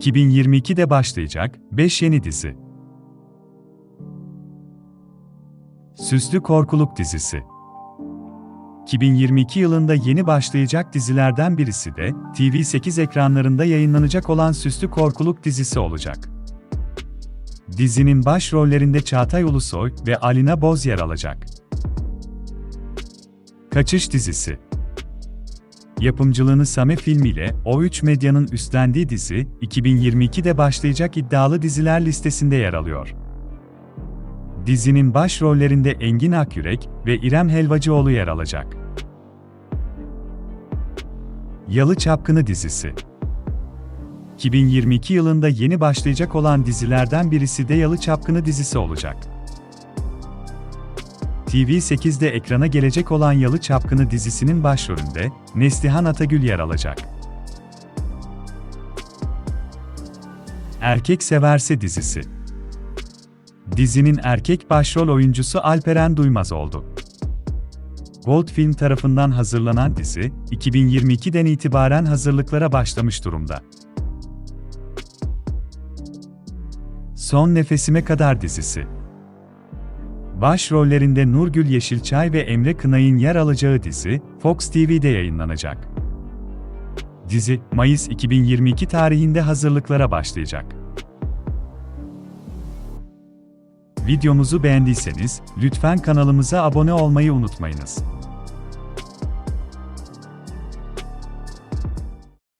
2022'de başlayacak 5 yeni dizi. Süslü Korkuluk dizisi. 2022 yılında yeni başlayacak dizilerden birisi de TV8 ekranlarında yayınlanacak olan Süslü Korkuluk dizisi olacak. Dizinin başrollerinde Çağatay Ulusoy ve Alina Boz yer alacak. Kaçış dizisi Yapımcılığını Same filmiyle O3 Medya'nın üstlendiği dizi, 2022'de başlayacak iddialı diziler listesinde yer alıyor. Dizinin başrollerinde Engin Akyürek ve İrem Helvacıoğlu yer alacak. Yalı Çapkını dizisi 2022 yılında yeni başlayacak olan dizilerden birisi de Yalı Çapkını dizisi olacak. TV8'de ekrana gelecek olan Yalı Çapkını dizisinin başrolünde Neslihan Atagül yer alacak. Erkek Severse dizisi Dizinin erkek başrol oyuncusu Alperen Duymaz oldu. Gold Film tarafından hazırlanan dizi, 2022'den itibaren hazırlıklara başlamış durumda. Son Nefesime Kadar dizisi Başrollerinde Nurgül Yeşilçay ve Emre Kınay'ın yer alacağı dizi, Fox TV'de yayınlanacak. Dizi, Mayıs 2022 tarihinde hazırlıklara başlayacak. Videomuzu beğendiyseniz, lütfen kanalımıza abone olmayı unutmayınız.